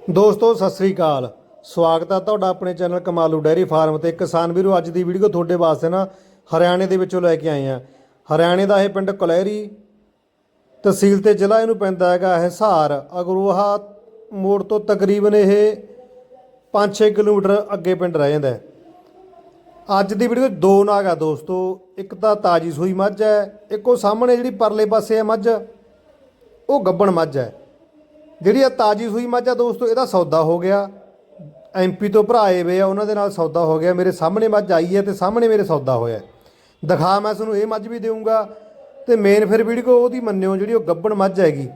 ਦੋਸਤੋ, ਸਤਿ ਸ੍ਰੀ ਅਕਾਲ। ਸਵਾਗਤ ਹੈ ਤੁਹਾਡਾ ਆਪਣੇ ਚੈਨਲ ਕਮਾਲੂ ਡੈਰੀ ਫਾਰਮ ਤੇ। ਕਿਸਾਨ ਵੀਰੋ, ਅੱਜ ਦੀ ਵੀਡੀਓ ਤੁਹਾਡੇ ਵਾਸਤੇ ਨਾ ਹਰਿਆਣੇ ਦੇ ਵਿੱਚੋਂ ਲੈ ਕੇ ਆਏ ਆ। ਹਰਿਆਣੇ ਦਾ ਇਹ ਪਿੰਡ ਕੁਲਹਿਰੀ ਤਹਿਸੀਲ ਤੇ ਜ਼ਿਲ੍ਹਾ ਇਹਨੂੰ ਪੈਂਦਾ ਹੈਗਾ ਹਿਸਾਰ ਅਗਰੋਹਾ ਮੋੜ ਤੋਂ ਤਕਰੀਬਨ ਇਹ 5-6 ਕਿਲੋਮੀਟਰ ਅੱਗੇ ਪਿੰਡ ਰਹਿ ਜਾਂਦਾ ਅੱਜ ਦੀ ਵੀਡੀਓ ਦੋ ਨਾਗ ਆ ਦੋਸਤੋ। ਇੱਕ ਤਾਂ ਤਾਜੀ ਸੂਈ ਮੱਝ ਹੈ, ਇੱਕ ਉਹ ਸਾਹਮਣੇ ਜਿਹੜੀ ਪਰਲੇ ਪਾਸੇ ਹੈ ਮੱਝ, ਉਹ ਗੱਬਣ ਮੱਝ ਹੈ। ਜਿਹੜੀ ਆ ਤਾਜੀ ਸੂਈ ਮੱਝ ਆ ਦੋਸਤੋ, ਇਹਦਾ ਸੌਦਾ ਹੋ ਗਿਆ। ਐਮਪੀ ਤੋਂ ਭਰਾ ਆਏ ਵੇ ਆ, ਉਹਨਾਂ ਦੇ ਨਾਲ ਸੌਦਾ ਹੋ ਗਿਆ। ਮੇਰੇ ਸਾਹਮਣੇ ਮੱਝ ਆਈ ਹੈ ਤੇ ਸਾਹਮਣੇ ਮੇਰੇ ਸੌਦਾ ਹੋਇਆ ਦਿਖਾ ਮੈਂ ਤੁਹਾਨੂੰ, ਇਹ ਮੱਝ ਵੀ ਦੇਵਾਂਗਾ ਤੇ ਮੇਨ ਫਿਰ ਵੀਡੀਓ ਉਹਦੀ ਮੰਨਿਓ, ਜਿਹੜੀ ਉਹ ਗੱਬਣ ਮੱਝ ਹੈਗੀ।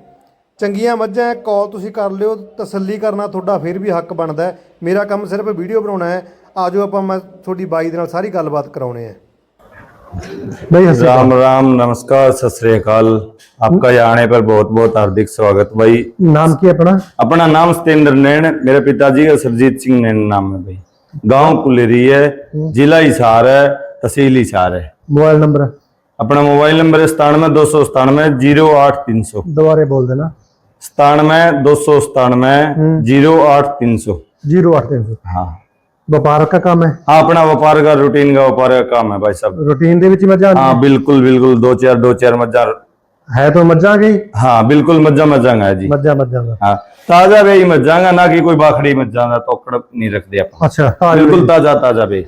ਚੰਗੀਆਂ ਮੱਝਾਂ ਹੈ ਕਾਲ ਤੁਸੀਂ ਕਰ ਲਿਓ, ਤਸੱਲੀ ਕਰਨਾ ਤੁਹਾਡਾ ਫਿਰ ਵੀ ਹੱਕ ਬਣਦਾ ਮੇਰਾ ਕੰਮ ਸਿਰਫ ਵੀਡੀਓ ਬਣਾਉਣਾ ਹੈ। ਆਜੋ ਆਪਾਂ ਮੈਂ ਤੁਹਾਡੀ ਬਾਈ ਦੇ ਨਾਲ ਸਾਰੀ ਗੱਲਬਾਤ ਕਰਾਉਣੇ ਆ भाई राम राम नमस्कार सतरीकाल आपका यहाँ आने पर बहुत बहुत हार्दिक स्वागत। भाई नाम की अपना? अपना नाम सतेंद्र नैन मेरे पिताजी का सरजीत सिंह नैन नाम है भाई। गाँव कुलेरी है हम्म। जिला हिसार है तहसील हिसार है। Mobile number? अपना मोबाइल नंबर है सतानवे दो सौ सतानवे ज़ीरो आठ तीन सौ। दोबारे बोल देना। सतानवे दो सौ सतानवे हम्म। ज़ीरो आठ तीन सौ। ज़ीरो आठ तीन सौ। हाँ। ਵਪਾਰਕ ਦਾ ਕੰਮ ਹੈ हाँ अपना व्यापार का रूटीन का व्यापार का काम है भाई साहब ਰੂਟੀਨ ਦੇ ਵਿੱਚ ਮੱਝਾਂ हाँ बिल्कुल बिल्कुल दो चार दो चार मज्जा ਹੈ ਤਾਂ ਮੱਝਾਂ ਗਈ हाँ बिल्कुल मज्जा मज्जांगा है जी ਮੱਝਾਂ ਮੱਝਾਂ ਦਾ हाँ ताजा बे ही मज्जांगा ना कि कोई बाखड़ी मज्जांगा तोकड़ नहीं रखते अपन अच्छा ताज बिल्कुल ताजा ताजा बे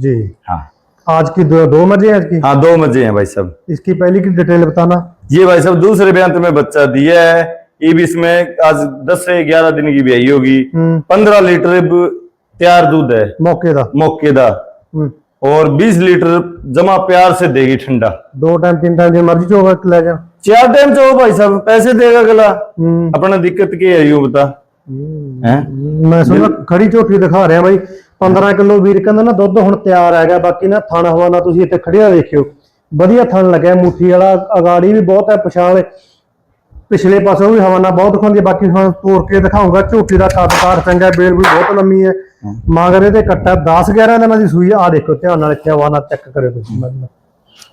जी हाँ आज की दो, दो मजे हैं आज की हाँ दो मज्जे हैं भाई साहब इसकी पहली की डिटेल बताना ये भाई साहब दूसरे बेंत में बच्चा दिया है ये भी इसमें आज दस से ग्यारह दिन की ब्याई होगी हम्म पंद्रह लीटर अब तैयार दूध है मौके ਦਾ मौके दा ਹੂੰ और बीस लीटर जमा प्यार से देगी ठंडा ਦੋ ਟਾਈਮ ਤਿੰਨ ਟਾਈਮ ਜੇ ਮਰਜ਼ੀ ਚੋਗਾ ਲੈ ਜਾ चार टाइम चो भाई साहब पैसे देगा गला ਹੂੰ अपना दिक्कत की है यूं बता हैं ਮੈਂ ਸੁਣਾ ਖੜੀ ਝੋਟੀ ਦਿਖਾ ਰਿਹਾ ਬਾਈ 15 ਕਿਲੋ ਵੀਰ ਕਹਿੰਦਾ ਨਾ ਦੁੱਧ ਹੁਣ ਤਿਆਰ ਹੈਗਾ ਬਾਕੀ ਨਾ ਥਣ ਹਵਾਨਾ ਤੁਸੀਂ ਇੱਥੇ ਖੜਿਆ ਦੇਖਿਓ ਵਧੀਆ ਥਣ ਲੱਗਿਆ ਮੁੱਠੀ ਵਾਲਾ ਅਗਾੜੀ ਵੀ ਬਹੁਤ ਹੈ ਪਛਾਣ ਪਿਛਲੇ ਪਾਸੇ ਵੀ ਹਵਾਨਾ ਬਹੁਤ ਦਿਖਾਉਂਦੀ ਹੈ ਬਾਕੀ ਹੁਣ ਤੋੜ ਕੇ ਦਿਖਾਉਂਗਾ ਝੋਟੀ ਦਾ ਕੱਦਕਾਰ ਚੰਗਾ ਹੈ, ਬੇਲ ਵੀ ਬਹੁਤ ਲੰਮੀ ਹੈ ਮਗਰ ਇਹਦੇ ਕੱਟਾ 10 11 ਦਿਨਾਂ ਦੀ ਸੂਈ ਆ ਦੇਖੋ ਧਿਆਨ ਨਾਲ ਇੱਥੇ ਹਵਾਨਾ ਚੈੱਕ ਕਰਿਓ ਤੁਸੀਂ ਮੱਝ ਨੂੰ।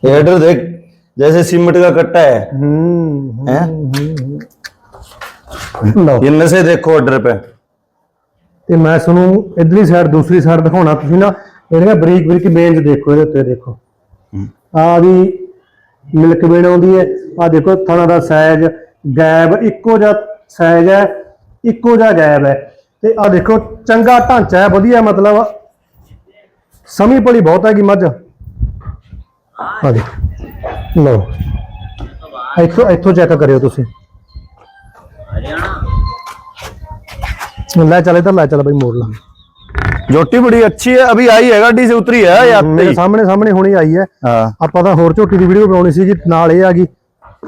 हेडर देख जैसे सीमेंट का कट्टा है ਹੂੰ हैं ਲਓ इनमें से देखो ऑर्डर पे ਤੇ ਮੈਂ ਤੁਹਾਨੂੰ ਇਧਰਲੀ ਸਾਈਡ ਦੂਸਰੀ ਸਾਈਡ ਦਿਖਾਉਣਾ ਤੁਸੀਂ ਨਾ ਜਿਹੜੀਆਂ ਬਰੀਕ ਬਰੀਕ ਬੇਨਸ ਦੇਖੋ ਇਹਦੇ ਉੱਤੇ ਦੇਖੋ ਆ ਵੀ ਮਿਲਕ ਵੇਣ ਆਉਂਦੀ ਹੈ ਆ ਦੇਖੋ ਥਣਾ ਦਾ ਸਾਈਜ਼ ਗੈਬ ਇੱਕੋ ਜਿਹਾ ਸਾਈਜ਼ ਹੈ ਇੱਕੋ ਜਿਹਾ ਗੈਬ ਹੈ ਤੇ ਆ ਦੇਖੋ ਚੰਗਾ ਢਾਂਚਾ ਹੈ ਵਧੀਆ ਮਤਲਬ ਸਮੀ ਪਲੀ ਬਹੁਤ ਹੈਗੀ ਮੱਝ ਆ ਦੇਖੋ ਲਓ ਇੱਥੋਂ ਇੱਥੋਂ ਚੈੱਕ ਕਰਿਓ ਤੁਸੀਂ ਲੈ ਚੱਲ ਇਧਰ ਲੈ ਚੱਲ ਬਈ ਮੋੜ ਲਾ जोटी बड़ी अच्छी है अभी आई है गाड़ी से उतरी है या आते ਮੇਰੇ ही ਸਾਹਮਣੇ ਸਾਹਮਣੇ ਹੁਣੀ ਆਈ ਹੈ हाँ ਆਪਾਂ ਤਾਂ ਹੋਰ ਝੋਟੀ ਦੀ ਵੀਡੀਓ ਬਣਾਉਣੀ ਸੀਗੀ ਨਾਲ ਇਹ ਆ ਗਈ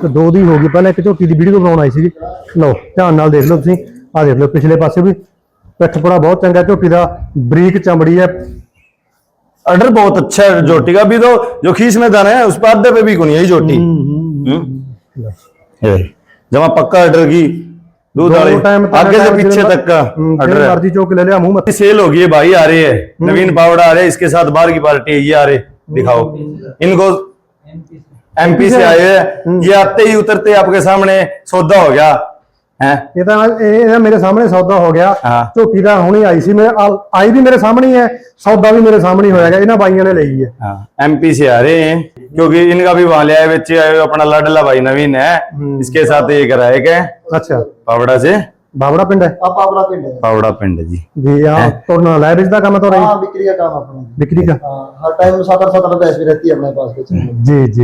ਤੇ ਦੋ ਦੀ ਹੋ ਗਈ ਪਹਿਲਾਂ ਇੱਕ ਝੋਟੀ ਦੀ ਵੀਡੀਓ ਬਣਾਉਣ ਆਈ ਸੀਗੀ ਲਓ ਧਿਆਨ ਨਾਲ ਦੇਖ ਲਓ ਤੁਸੀਂ ਆ ਦੇਖ ਲਓ ਪਿਛਲੇ ਪਾਸੇ ਵੀ ਪਿੱਠ ਪੜਾ ਬਹੁਤ ਚੰਗਾ ਝੋਟੀ ਦਾ ਬਰੀਕ ਚਮੜੀ ਹੈ ऑर्डर बहुत अच्छा है जोटी का भी तो जो खींच में दाना है उस पर आधे पे भी कोनी है जोटी हम्म। ये, जमा पक्का ऑर्डर की दूध वाली टाइम तक आगे से टाइम पीछे जितना- तक का हम्म, ऑर्डर जितना है मर्जी चौक ले लिया मुंह मत सेल होगी है भाई आ रही है नवीन पावड़ा आ रहे हैं इसके साथ बाहर की पार्टी है ये आ रहे दिखाओ इनको एमपी से आए हैं ये आते ही उतरते आपके सामने सौदा हो गया ਹੈ? ਇਹ ਤਾਂ ਇਹ ਇਹਦਾ ਮੇਰੇ ਸਾਹਮਣੇ ਸੌਦਾ ਹੋ ਗਿਆ। ਹਾਂ। ਦਾ ਹੁਣੀ ਆਈ ਸੀ ਮੇਰੇ ਆਈ ਵੀ ਮੇਰੇ ਸਾਹਮਣੇ ਹੈ ਸੌਦਾ ਵੀ ਮੇਰੇ ਸਾਹਮਣੇ ਹੋਇਆ ਹੈਗਾ। ਇਹਨਾਂ ਬਾਈਆਂ ਨੇ ਲਈ ਹੈ। हाँ एमपी से आ रहे हैं क्योंकि इनका भी वहां ले आए बच्चे आए हुए, अपना लाडला भाई नवीन है इसके ਅੱਛਾ। पावड़ा से ਬਾਬੜਾ ਪਿੰਡ ਹੈ? ਆਪਾਂ ਆਪਣਾ ਪਿੰਡ ਹੈ। पावड़ा पिंड जी ਜੀ ਆ ਤੋੜਨਾ ਲਾਇਬ੍ਰੇਰੀ ਦਾ ਕੰਮ ਤੋਂ ਰਹੀ हाँ बिक्री का काम अपना ਬਿਕਰੀ ਦਾ? हाँ, हर टाइम सतर सतर भैंस भी रहती है अपने पास बेचने के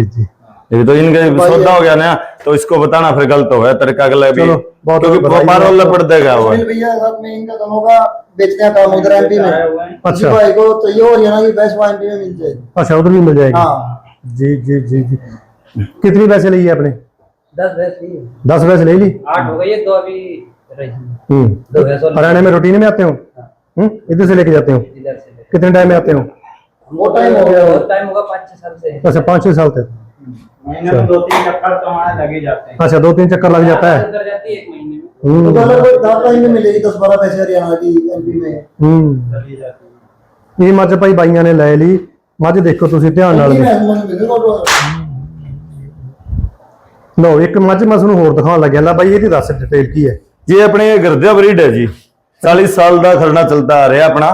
लिए। ये तो इनका सौदा हो गया ना तो इसको बताना फिर गलत हो गया तरीका गला भी क्योंकि व्यापार वाला पड़ देगा वो। भैया के साथ में इनका काम होगा बेचने का काम उधर एमपी में। अच्छा। भाई को चाहिए हो रही है ना कि भैंस वहाँ एमपी में मिल जाएगी अच्छा उधर भी मिल जाएगी। हाँ। जी जी जी जी। कितनी पैसे ली है आपने? दस भैंस थी दस पैसे ले ली? आठ हो गई है तो अभी हम्म। और हरियाणा में रूटीन में आते हो? हम्म इधर से लेके जाते हो? इधर से कितने टाइम में आते हो? वो टाइम हो गया। टाइम होगा पाँच छह साल से। अच्छा पाँच छह साल तक। महीने में दो तीन चक्कर तो हमारे लगे जाते हैं अच्छा दो तीन चक्कर लग जाता है उधर जाती है एक महीने में तो हम्म पहले कोई दस टाइम में मिलेगी दस बारह पैसे हरियाणा की एमपी में ਹੂੰ चली जाती है ਇਹ ਮੱਝ ਭਾਈ ਬਾਈਆਂ ਨੇ ਲੈ ਲਈ ਮੱਝ ਦੇਖੋ ਤੁਸੀਂ ਧਿਆਨ ਨਾਲ एमपी में भैंस मिलेगी और ਲਓ ਇੱਕ ਮੱਝ ਮੈਂ ਤੁਹਾਨੂੰ ਹੋਰ ਦਿਖਾਉਣ ਲੱਗਿਆ ਲੈ ਬਾਈ ਇਹਦੀ ਦੱਸ ਡਿਟੇਲ ਕੀ ਹੈ ये अपने ये गर्दिया ब्रीड है जी 40 ਸਾਲ ਦਾ ਖਰਨਾ ਚਲਦਾ ਆ ਰਿਹਾ ਆਪਣਾ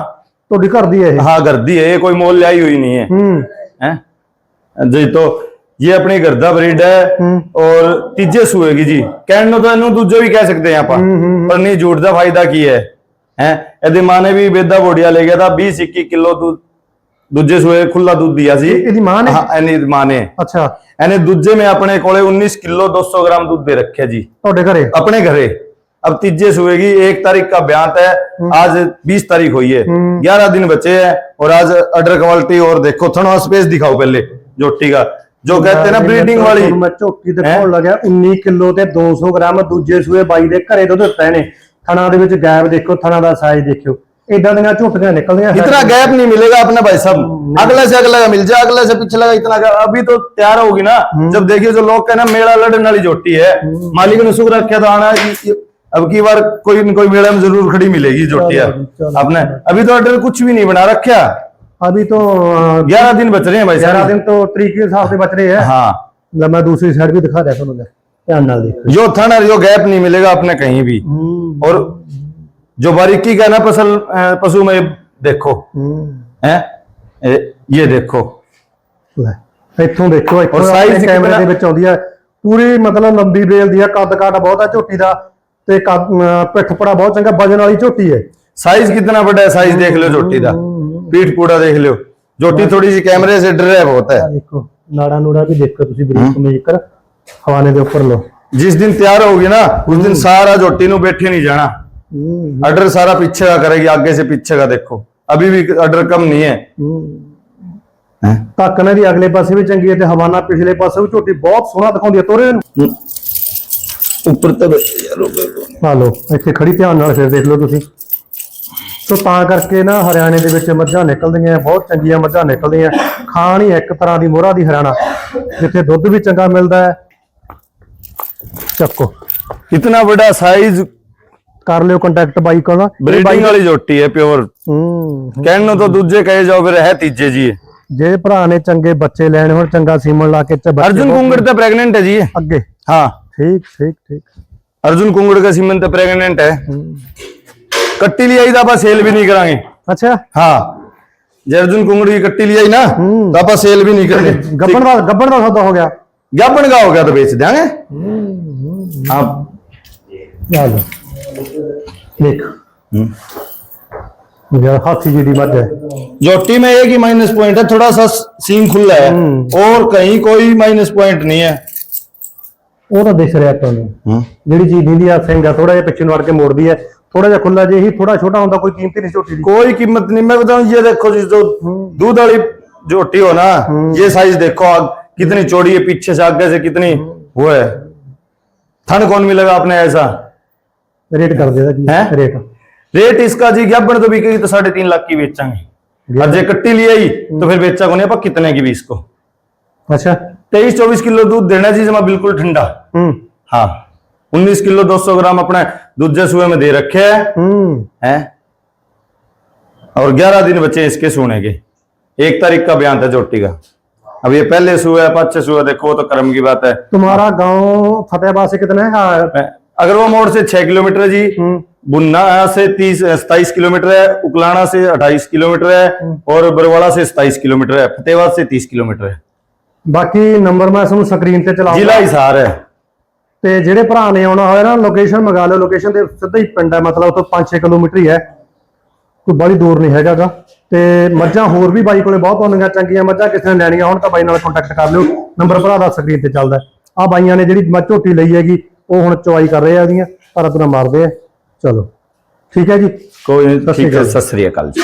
ਤੁਹਾਡੀ ਘਰ ਦੀ ਹੈ ਇਹ हाँ घर दी है ये कोई मोल लाई हुई नहीं है ਹੂੰ हैं जी तो ये अपनी गर्दा ब्रीड है और तीजे सूए की जी कहने ਨੂੰ ਤਾਂ ਇਹਨੂੰ ਦੂਜੇ ਵੀ ਕਹਿ ਸਕਦੇ ਆ ਆਪਾਂ ਪਰ ਨਹੀਂ ਝੂਠ ਦਾ ਫਾਇਦਾ ਕੀ ਹੈ ਹੈ ਇਹਦੀ ਮਾਂ ਨੇ ਵੀ ਬੇਦਾ ਬੋੜੀਆ ਲੈ ਗਿਆ ਤਾਂ 20 21 ਕਿਲੋ ਦੁੱਧ ਦੂਜੇ ਸੂਏ ਖੁੱਲਾ ਦੁੱਧ ਦਿਆ ਸੀ ਇਹ- ਇਹਦੀ ਮਾਂ ਨੇ ਹਾਂ ਇਹਦੀ ਮਾਂ ਨੇ ਅੱਛਾ ਇਹਨੇ ਦੂਜੇ में अपने ਕੋਲੇ 19 किलो 200 ग्राम दूध दे रखे जी ਤੁਹਾਡੇ ਘਰੇ अपने घरे अब तीजे सुबह की एक तारीख का बयान है आज बीस तारीख हुई है ग्यारह दिन बचे हैं और आज अडर क्वालिटी और देखो थोड़ा स्पेस दिखाओ पहले जोटी का जो कहते हैं ना ब्रीडिंग वाली ਮੈਂ ਝੋਟੀ ਦਿਖਾਉਣ ਲੱਗਿਆ 19 ਕਿਲੋ ਤੇ 200 ਗ੍ਰਾਮ ਦੂਜੇ ਸੂਏ ਬਾਈ ਦੇ ਘਰੇ ਦੁੱਧ ਦਿੱਤਾ ਇਹਨੇ ਥਣਾ ਦੇ ਵਿੱਚ ਗੈਪ ਦੇਖੋ ਥਣਾ ਦਾ ਸਾਈਜ਼ ਦੇਖਿਓ ਇਦਾਂ ਦੀਆਂ ਝੋਟੀਆਂ ਨਿਕਲਦੀਆਂ इतना गैप नहीं मिलेगा अपने भाई साहब अगले से अगले का मिल जाए अगले से पिछले का इतना gap- अभी तो तैयार होगी ना जब देखिए जो लोग कहना मेला लड़ने वाली जोटी है मालिक ने शुक्र रखा तो आना है कि अब की बार कोई न कोई मेला में जरूर खड़ी मिलेगी जोटिया चलो, चलो। अपने अभी तो अडर कुछ भी नहीं बना रखा अभी तो अ, ग्यारह दिन बच रहे हैं भाई 11 साहब ਦਿਨ ਤੋਂ ਤਰੀਕ ਦੇ ਹਿਸਾਬ से बच रहे हैं हाँ ਲੈ ਮੈਂ ਦੂਸਰੀ ਸਾਈਡ ਵੀ ਦਿਖਾ ਦਿਆ ਤੁਹਾਨੂੰ ਲੈ ਧਿਆਨ ਨਾਲ ਦੇਖੋ जो थन और जो गैप नहीं मिलेगा अपने कहीं भी और जो बारीकी का है ना फसल अ, पशु में देखो है ये देखो ਲੈ ਇੱਥੋਂ ਦੇਖੋ ਇੱਥੋਂ ਔਰ size ਆਪਣੇ ਕੈਮਰੇ ਕਿੰਨਾ- ਦੇ ਵਿੱਚ ਆਉਂਦੀ ਹੈ ਪੂਰੀ ਮਤਲਬ ਲੰਬੀ ਬੇਲ ਦੀ ਹੈ ਕੱਦ ਕਾਟ ਬਹੁਤ ਹੈ ਝੋਟੀ ਦਾ ਤੇ ਕੱਦ- ਅ, ਪਿੱਠ ਪੜਾ ਬਹੁਤ ਚੰਗਾ ਵਜਨ ਵਾਲੀ ਝੋਟੀ ਹੈ साइज कितना बड़ा है साइज देख लो जोटी का पीठ पूरा देख लो जोटी थोड़ी सी कैमरे से डर है बहुत है ਆਹ ਦੇਖੋ ਨਾੜਾ ਨੂੜਾ ਵੀ ਦੇਖੋ ਤੁਸੀਂ ਬਰੀਕ ਮੇਕਰ ਹਵਾਨੇ ਦੇ ਉੱਪਰ ਲੋ जिस दिन तैयार होगी ना उस दिन सारा जोटी नु बैठे नहीं जाना अडर सारा पीछे का करेगी आगे से पीछे का देखो अभी भी अडर कम नहीं है हैं? ਧੱਕਣੇ ਦੀ ਅਗਲੇ ਪਾਸੇ ਵੀ ਚੰਗੀ ਹੈ ਤੇ ਹਵਾਨਾ ਪਿਛਲੇ ਪਾਸੇ ਵੀ ਝੋਟੀ ਬਹੁਤ ਸੋਹਣਾ ਦਿਖਾਉਂਦੀ ਹੈ ਤੋਰੇ ਨੂੰ ऊपर तक यार ਆ ਲੋ ਇੱਥੇ ਖੜੀ ਧਿਆਨ ਨਾਲ ਫਿਰ ਦੇਖ ਲਓ ਤੁਸੀਂ ਸੋ ਤਾਂ ਕਰਕੇ ਨਾ ਹਰਿਆਣੇ ਦੇ ਵਿੱਚ ਮੱਝਾਂ ਨਿਕਲਦੀਆਂ ਬਹੁਤ ਚੰਗੀਆਂ ਮੱਝਾਂ ਨਿਕਲਦੀਆਂ। ਖਾਣ ਹੀ ਇੱਕ ਤਰ੍ਹਾਂ ਦੀ ਮੋਹਰਾ ਦੀ ਹਰਿਆਣਾ ਜਿੱਥੇ ਦੁੱਧ ਵੀ ਚੰਗਾ ਮਿਲਦਾ ਹੈ। ਚੱਕੋ। ਇਤਨਾ ਵੱਡਾ ਸਾਈਜ਼ ਕਰ ਲਿਓ ਕੰਟੈਕਟ ਬਾਈ ਕੋਲ। ਬਰੀਡਿੰਗ ਵਾਲੀ ਜੋਟੀ ਹੈ ਪਿਓਰ ਹੂੰ ਕਹਿਣ ਨੂੰ ਤਾਂ ਦੂਜੇ ਕਹੇ ਜਾਓ ਫਿਰ ਹੈ ਤੀਜੇ ਜੀ ਜੇ ਭਰਾ ਨੇ ਚੰਗੇ ਬੱਚੇ ਲੈਣੇ ਹੋਣ ਚੰਗਾ ਸੀਮਨ ਲਾ ਕੇ ਬੱਚੇ ਅਰਜੁਨ ਕੁੰਗੜ ਤਾਂ ਪ੍ਰੈਗਨੈਂਟ ਹੈ ਜੀ ਅੱਗੇ। ਹਾਂ। ਠੀਕ ਠੀਕ ਠੀਕ। ਅਰਜੁਨ ਕੁੰਗੜ ਦਾ ਸੀਮਨ ਤਾਂ ਪ੍ਰੈਗਨੈਂਟ ਹੈ। कट्टी लिया ही तो आप सेल भी नहीं करांगे ਅੱਛਾ हाँ जे अर्जुन कुंगड़ की कट्टी लिया ही ना तो आप सेल भी नहीं करेंगे ਗੱਬਣ ਦਾ ਗੱਬਣ ਦਾ ਸੌਦਾ ਹੋ ਗਿਆ ज्ञापन का हो गया तो बेच देंगे आप ਆ ਲਓ ਦੇਖ ਯਾਰ ਹਾਥੀ ਜਿਹੜੀ ਮੱਝ ਹੈ जोटी में एक ही माइनस पॉइंट है थोड़ा सा सींग खुला है और कहीं कोई माइनस पॉइंट नहीं है ਉਹ ਤਾਂ ਦਿਖ ਰਿਹਾ ਤੁਹਾਨੂੰ ਜਿਹੜੀ ਚੀਜ਼ ਦਿੰਦੀ ਆ ਸਿੰਘ ਆ ਥੋੜਾ ਜਿਹਾ ਪਿੱਛੇ ਨੂੰ ਅੜ ਕੇ ਮੋੜਦੀ ਹੈ थोड़ा जा खुला जे ही थोड़ा छोटा होता कोई कीमत नहीं छोटी कोई कीमत नहीं मैं बताऊँ ये देखो जिस जो दूध वाली जो हो ना हम्म। ये साइज़ देखो आग कितनी चौड़ी है पीछे से आगे से कितनी वो है। ठंड कौन मिलेगा आपने ऐसा? रेट कर देगा जी है? रेट रेट इसका जी ज्ञापन तो बिकेगी तो साढ़े तीन लाख की बेचांगे। और जे कट्टी लिया ही तो फिर बेचा को नहीं कितने की भी इसको? अच्छा। तेईस चौबीस किलो दूध देना जी जमा बिल्कुल ठंडा। हम्म। हाँ। उन्नीस किलो दो सौ ग्राम अपने दूजे सुबह में दे रखे है। हम्म। हैं? और ग्यारह दिन बच्चे इसके सुने के। एक तारीख का बयान था जोटी का। अब ये पहले सुबह पाँच सुबह देखो तो कर्म की बात है। तुम्हारा गाँव फतेहाबाद से कितना है? अगर वो मोड़ से छह किलोमीटर है जी हम्म। बुन्ना से तीस सताइस किलोमीटर है उकलाना से अट्ठाईस किलोमीटर है हम्म। और बरवाड़ा से सताइस किलोमीटर है फतेहाबाद से तीस किलोमीटर है। बाकी नंबर में स्क्रीन पे चला जिला हिसार है। ਤੇ ਜਿਹੜੇ ਭਰਾ ਨੇ ਆਉਣਾ ਹੋਇਆ ਨਾ ਲੋਕੇਸ਼ਨ ਮੰਗਾ ਲਓ। ਲੋਕੇਸ਼ਨ ਦੇ ਸਿੱਧਾ ਹੀ ਪਿੰਡ ਹੈ ਮਤਲਬ ਉਤੋਂ 5-6 ਕਿਲੋਮੀਟਰ ਹੀ ਹੈ। ਕੋਈ ਬੜੀ ਦੂਰ ਨਹੀਂ ਹੈਗਾਗਾ ਤੇ ਮੱਝਾਂ ਹੋਰ ਵੀ ਬਾਈ ਕੋਲੇ ਬਹੁਤ ਆਉਂਦੀਆਂ ਚੰਗੀਆਂ ਮੱਝਾਂ ਕਿਸੇ ਨੇ ਲੈਣੀਆਂ ਹੋਣ ਤਾਂ ਬਾਈ ਨਾਲ ਕੰਟੈਕਟ ਕਰ ਲਿਓ। ਨੰਬਰ ਭਰਾ ਦਾ ਸਕਰੀਨ ਤੇ ਚੱਲਦਾ ਆ ਬਾਈਆਂ ਨੇ ਜਿਹੜੀ ਮੱਝ ਝੋਟੀ ਲਈ ਹੈਗੀ ਉਹ ਹੁਣ ਚੁਆਈ ਕਰ ਰਹੇ ਆ ਪਰ ਆਪਣਾ ਮਾਰਦੇ ਆ। ਚਲੋ। ਠੀਕ ਹੈ ਜੀ। ਕੋਈ ਨਹੀਂ ਠੀਕ ਹੈ ਸਤਿ ਸ੍ਰੀ ਅਕਾਲ ਜੀ।